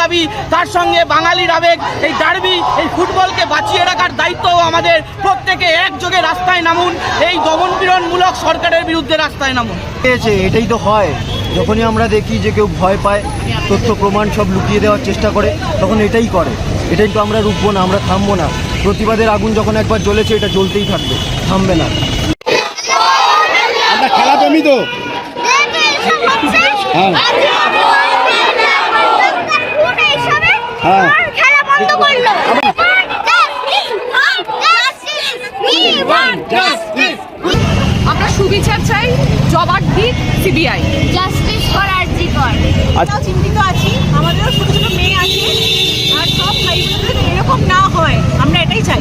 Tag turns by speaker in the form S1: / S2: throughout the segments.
S1: দাবি তার সঙ্গে বাঙালির আবেগ এই ডার্বি এই ফুটবলকে বাঁচিয়ে রাখার দায়িত্ব আমাদের। প্রত্যেকে একযোগে রাস্তায় নামুন এই দমনপীড়নমূলক সরকারের বিরুদ্ধে রাস্তায় নামুন।
S2: পেয়েছে এটাই তো হয়। যখনই আমরা দেখি যে কেউ ভয় পায় তথ্য প্রমাণ সব লুকিয়ে দেওয়ার চেষ্টা করে তখন এটাই করে। এটাই তো আমরা রুখবো না আমরা থামবো না। প্রতিবাদের আগুন যখন একবার জ্বলেছে এটা জ্বলতেই থাকবে থামবে না।
S3: আমরা খেলা প্রেমী তো। হ্যাঁ। হ্যাঁ।
S4: খেলা বন্ধ করল।
S5: আমরা সুবিচার চাই জবাব দিক সিবিআই।
S4: জাস্টিস ফর আরজি কর
S6: আমরাও চিন্তিত আছি আমাদেরও ছোট ছোট মেয়ে আছে আর সব ভাই এরকম না হয় আমরা এটাই চাই।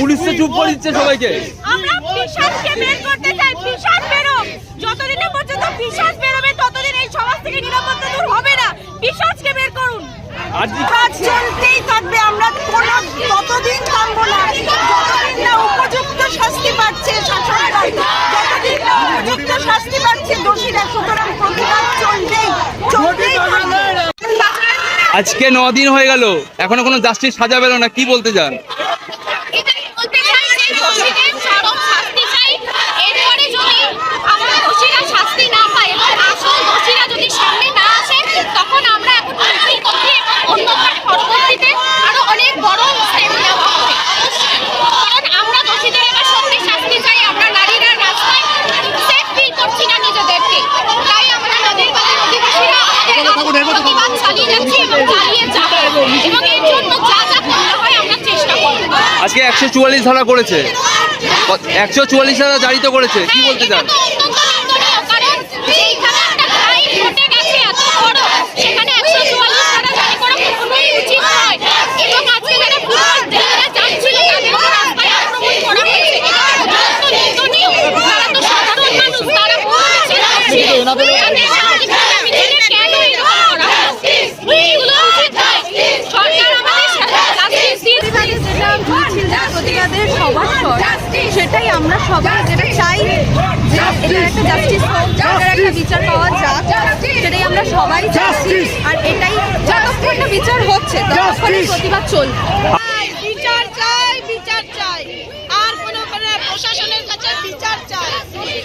S1: পুলিশ চুপ করে দিচ্ছে সবাইকে।
S6: আমরা পিশাচকে বের করতে চলতেই থাকবে আমরা কোনো ততদিন থামবো না যতদিন না উপযুক্ত শাস্তি পাচ্ছে যতদিন না উপযুক্ত শাস্তি পাচ্ছে দোষীরা সুতরাং প্রতিবাদ চলতেই চলতেই থাকবে।
S7: আজকে ন দিন হয়ে গেল এখনও কোনো জাস্টিস সাজা পেল না কি বলতে চান
S4: এটাই বলতে চাই যে দোষীদের চরম শাস্তি চাই এরপরে যদি আমরা দোষীরা শাস্তি না পাই এবং আসল দোষীরা যদি সামনে না আসে তখন আমরা এখন মুক্তির পক্ষে এবং অন্যথায় পরবর্তীতে আরও অনেক বড় স্টেপ নেওয়া হবে কারণ আমরা দোষীদের এবার সত্যি শাস্তি চাই আমরা নারীরা রাস্তায় সেফ ফিল করছি না নিজেদেরকে তাই আমরা নদীর বাজার অধিবাসীরা আমাদের প্রতিবাদ চালিয়ে যাচ্ছি এবং চালিয়ে যাব এবং এর জন্য যা যা করতে হয় আমরা চেষ্টা
S7: আজকে একশো চুয়াল্লিশ ধারা করেছে। একশো চুয়াল্লিশ ধারা জারিত করেছে। কি বলতে চান?
S5: প্রতিবাদের সবার স্বর সেটাই আমরা সবাই যেটা চাই যে এটার একটা জাস্টিস হোক এটার একটা বিচার পাওয়া যাক সেটাই আমরা সবাই চাচ্ছি আর এটাই যতক্ষণ বিচার হচ্ছে ততক্ষণ প্রতিবাদ চলবে।